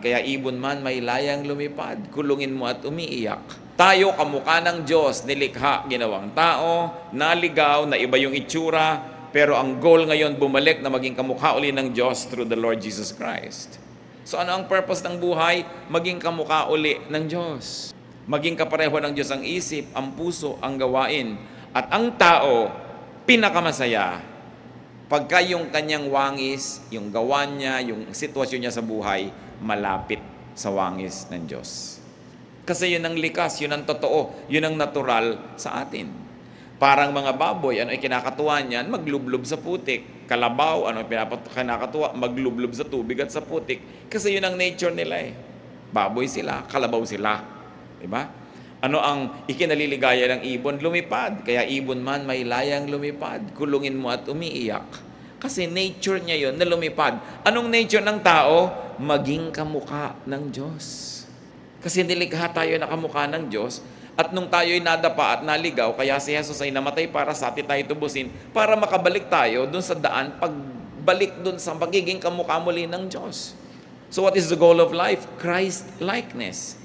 kaya ibon man may layang lumipad, kulungin mo at umiiyak. Tayo kamukha ng Diyos, nilikha, ginawang tao, naligaw, na iba yung itsura, pero ang goal ngayon bumalik na maging kamukha uli ng Diyos through the Lord Jesus Christ. So ano ang purpose ng buhay? Maging kamukha uli ng Diyos. Maging kapareho ng Diyos ang isip, ang puso, ang gawain. At ang tao, pinakamasaya pagka yung kanyang wangis, yung gawa niya, yung sitwasyon niya sa buhay, malapit sa wangis ng Diyos. Kasi yun ang likas, yun ang totoo, yun ang natural sa atin. Parang mga baboy, ano ay kinakatuwa niyan? Maglublob sa putik. Kalabaw, ano pinapat- kinakatuwa? Maglublob sa tubig at sa putik. Kasi yun ang nature nila eh. Baboy sila, kalabaw sila. Diba? Ano ang ikinaliligaya ng ibon? Lumipad. Kaya ibon man may layang lumipad. Kulungin mo at umiiyak. Kasi nature niya yon na lumipad. Anong nature ng tao? Maging kamuka ng Diyos. Kasi nilikha tayo na kamukha ng Diyos at nung tayo'y nadapa at naligaw, kaya si Jesus ay namatay para sa atin tayo tubusin para makabalik tayo dun sa daan, pagbalik dun sa pagiging kamukha muli ng Diyos. So what is the goal of life? Christ-likeness.